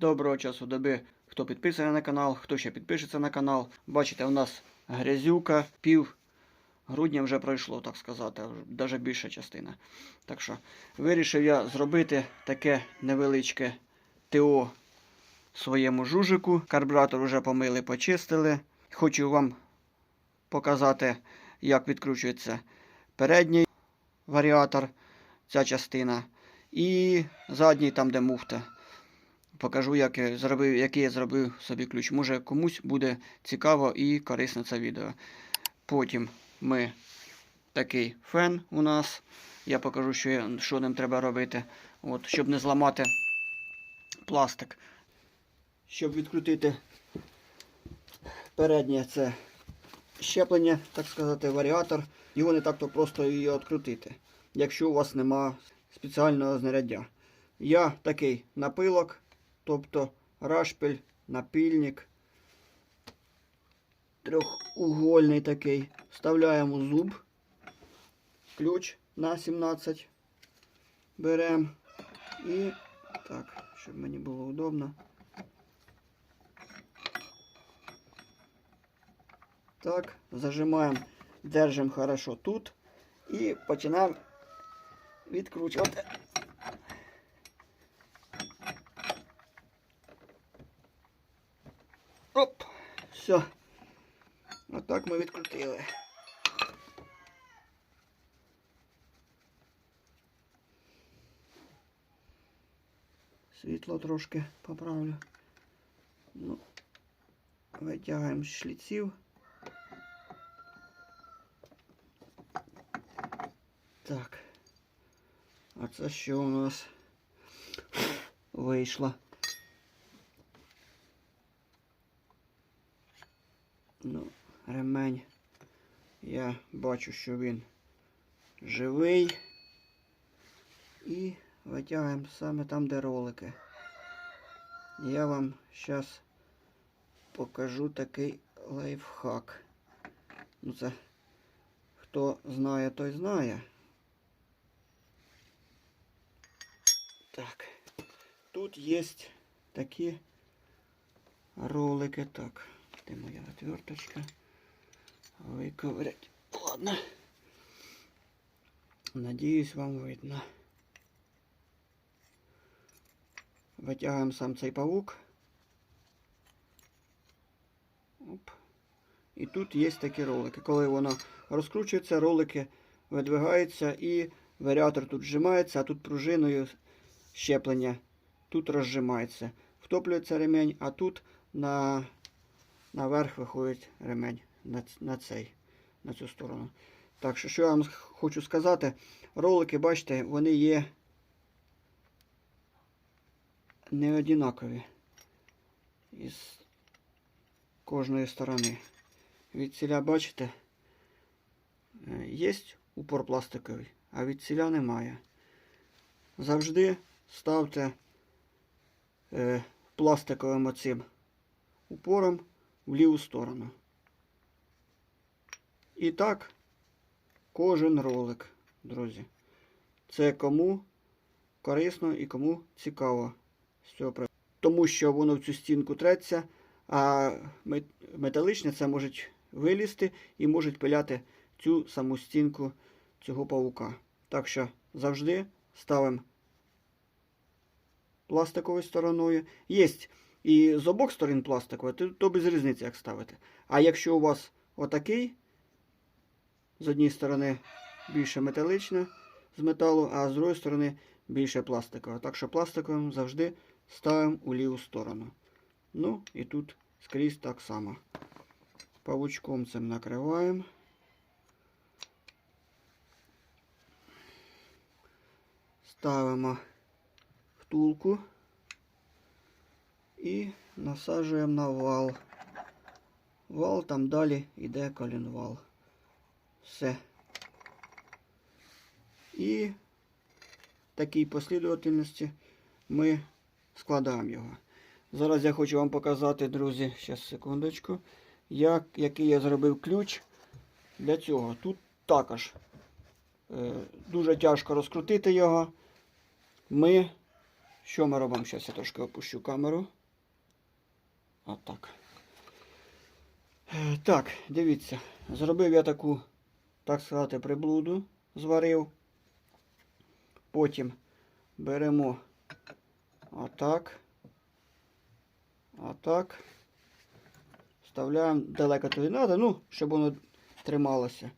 Доброго часу доби, хто підписаний на канал, хто ще підпишеться на канал. Бачите, у нас грязюка, пів грудня вже пройшло, так сказати, навіть більша частина. Так що вирішив я зробити таке невеличке ТО своєму жужику. Карбюратор вже помили, почистили. Хочу вам показати, як відкручується передній варіатор, ця частина. І задній там, де муфта. Покажу, як я зробив, який я зробив собі ключ. Може комусь буде цікаво і корисно це відео. Потім ми такий фен у нас. Я покажу, що, я- що ним треба робити. От, щоб не зламати пластик. Щоб відкрутити переднє це щеплення, так сказати, варіатор. Його не так-то просто і відкрутити, якщо у вас нема спеціального знаряддя. Я такий напилок, тобто рашпіль, напільник, трьохугольний такий. Вставляємо зуб, ключ на 17. Беремо і так, щоб мені було удобно. Так, зажимаємо, держимо хорошо тут і починаємо відкручувати. Оп! Все. Отак ми відкрутили. Світло трошки поправлю. Ну, витягаємо з шліців. Так. А це що у нас вийшло? Ну, ремень. Я бачу, що він живий. І витягаємо саме там, де ролики. Я вам зараз покажу такий лайфхак. Ну це хто знає, той знає. Так. Тут є такі ролики. Так, де моя отверточка? Виковырять. Ладно. Надіюсь, вам видно. Витягуємо сам цей павук. Оп. І тут є такі ролики. Коли воно розкручується, ролики видвигаються і варіатор тут зжимається, а тут пружиною щеплення тут розжимається. Втоплюється ремень, а тут на, наверх виходить ремень на, на цей, на цю сторону. Так що, що я вам хочу сказати, ролики, бачите, вони є не одинакові із кожної сторони. Від ціля, бачите, е, є упор пластиковий, а від ціля немає. Завжди ставте е, пластиковим оцим упором в ліву сторону. І так, кожен ролик, друзі. Це кому корисно і кому цікаво з цього. Тому що воно в цю стінку треться, а металичне це можуть вилізти і можуть пиляти цю саму стінку цього павука. Так що завжди ставимо пластиковою стороною. Є і з обох сторон пластикове, то без різниці, як ставити. А якщо у вас отакий, з однієї сторони більше металичне з металу, а з другої сторони більше пластикове. Так що пластиковим завжди ставимо у ліву сторону. Ну і тут скрізь так само. Павучком цим накриваємо. Ставимо втулку і насаджуємо на вал. Вал там далі йде колінвал. Все. І в такій послідовательності ми складаємо його. Зараз я хочу вам показати, друзі, зараз секундочку, як, який я зробив ключ для цього. Тут також е, дуже тяжко розкрутити його. Ми Що ми робимо? Зараз я трошки опущу камеру. Отак. Е, Так, дивіться. Зробив я таку, так сказати, приблуду, зварив. Потім беремо отак. Отак. Вставляємо далеко туди треба, ну, щоб воно трималося.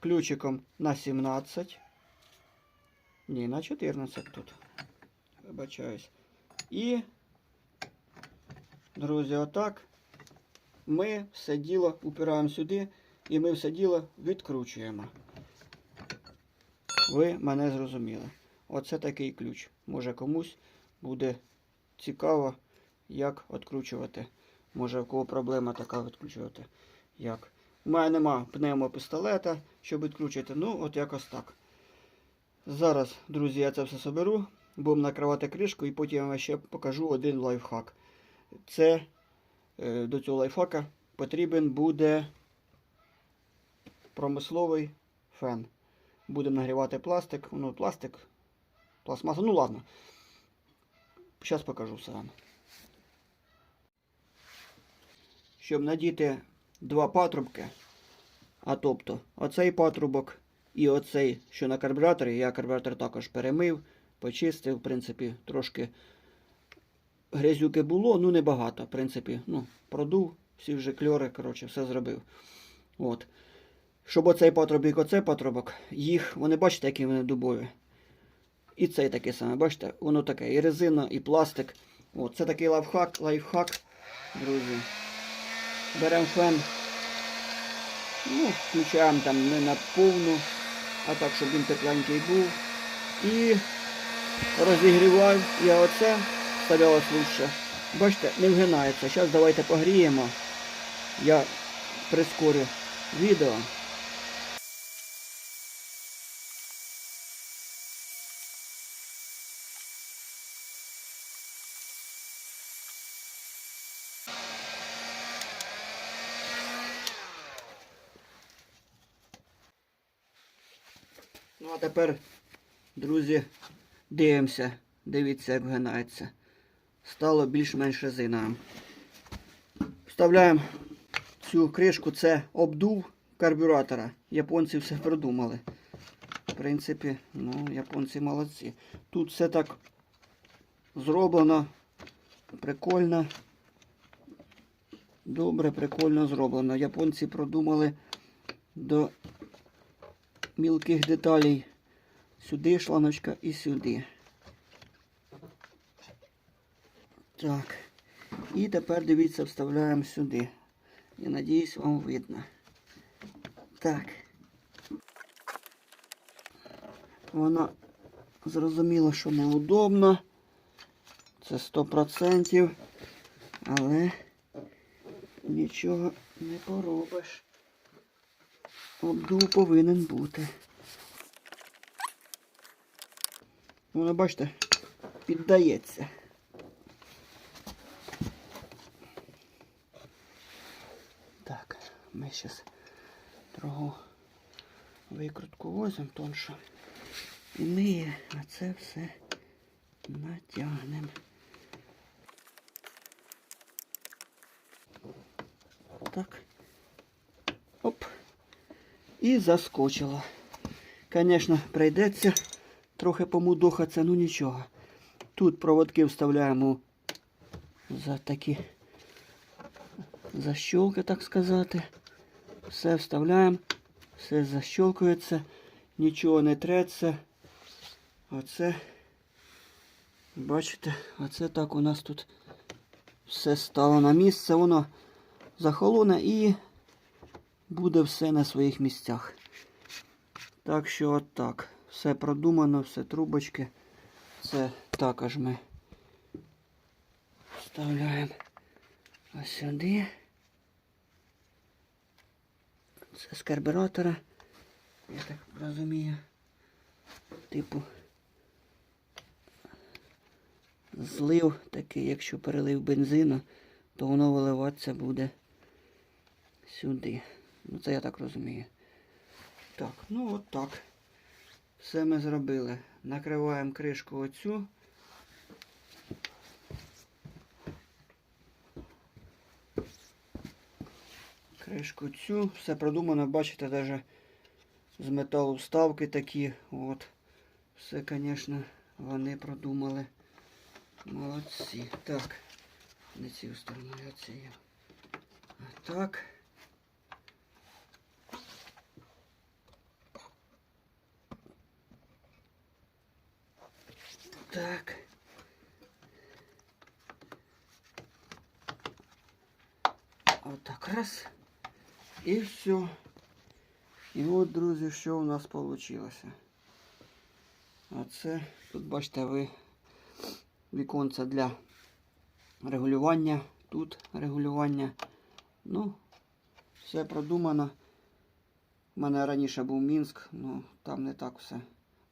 Ключиком на 17. Ні, на 14 тут. Вибачаюсь. І, друзі, отак. Ми все діло упираємо сюди і ми все діло відкручуємо. Ви мене зрозуміли. Оце такий ключ. Може комусь буде цікаво, як відкручувати. Може в кого проблема така відкручувати. Як? У мене нема пневмопістолета, щоб відкручувати. Ну, от якось так. Зараз, друзі, я це все соберу. Будемо накривати кришку і потім я вам ще покажу один лайфхак. Це е, до цього лайфхака потрібен буде промисловий фен. Будемо нагрівати пластик. Ну, пластик, пластмаса. Ну ладно. Зараз покажу все вам. Щоб надіти два патрубки, а тобто оцей патрубок і оцей, що на карбюраторі, я карбюратор також перемив, почистив, в принципі, трошки грязюки було, ну небагато. В принципі, ну, продув, всі вже кльори, коротше, все зробив. От. Щоб оцей патрубок оцей патрубок, їх, вони бачите, які вони дубові. І цей такий самий, бачите, воно таке, і резина, і пластик. От, це такий лайфхак, лайфхак, друзі. Беремо фен. Ну, включаємо там не на повну, а так, щоб він тепленький був. І розігріваю я оце, ставилось лучше. Бачите, не вгинається. Зараз давайте погріємо. Я прискорю відео. Ну а тепер, друзі, дивимося. Дивіться, як вгинається. Стало більш-менш резина. Вставляємо цю кришку, це обдув карбюратора. Японці все продумали. В принципі, ну, японці молодці. Тут все так зроблено. Прикольно. Добре, прикольно зроблено. Японці продумали до мілких деталей. Сюди шланочка і сюди. Так. І тепер дивіться, вставляємо сюди. Я надіюсь, вам видно. Так. Воно зрозуміло, що неудобно. Це 100%. Але нічого не поробиш. Обдув повинен бути. Воно, бачите, піддається. Так, ми зараз другу викрутку возьмемо тоншу. І ми а це все натягнемо. Так. Оп. І заскочила. Звісно, прийдеться трохи помудохатися, ну нічого. Тут проводки вставляємо за такі защолки, так сказати. Все вставляємо, все защолкується, нічого не треться. Оце, бачите, оце так у нас тут все стало на місце, воно захолоне і буде все на своїх місцях. Так що от так. Все продумано, все трубочки. Це також ми вставляємо ось сюди. Це з карбюратора. Я так розумію. Типу злив такий, якщо перелив бензину, то воно виливатися буде сюди. Ну, це я так розумію. Так, ну от так. Все ми зробили. Накриваємо кришку оцю. Кришку цю. Все продумано, бачите, навіть з металу вставки такі. От. Все, звісно, вони продумали. Молодці. Так, не цю сторону, а цією. Так. Так. Отак раз. І все. І от, друзі, що у нас вийшло. А це, тут бачите, ви віконце для регулювання. Тут регулювання. Ну, все продумано. У мене раніше був Мінськ, ну там не так все.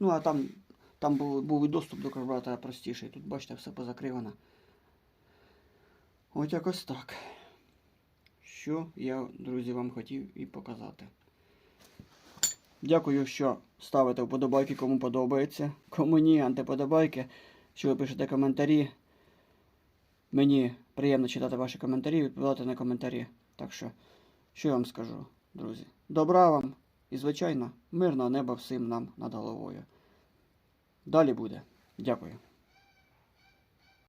Ну, а там, там був, був і доступ до карбюратора простіший. Тут, бачите, все позакривано. От якось так. Що я, друзі, вам хотів і показати. Дякую, що ставите вподобайки, кому подобається. Кому ні, антиподобайки, що ви пишете коментарі. Мені приємно читати ваші коментарі і відповідати на коментарі. Так що, що я вам скажу, друзі? Добра вам і, звичайно, мирного неба всім нам над головою. Далі буде. Дякую.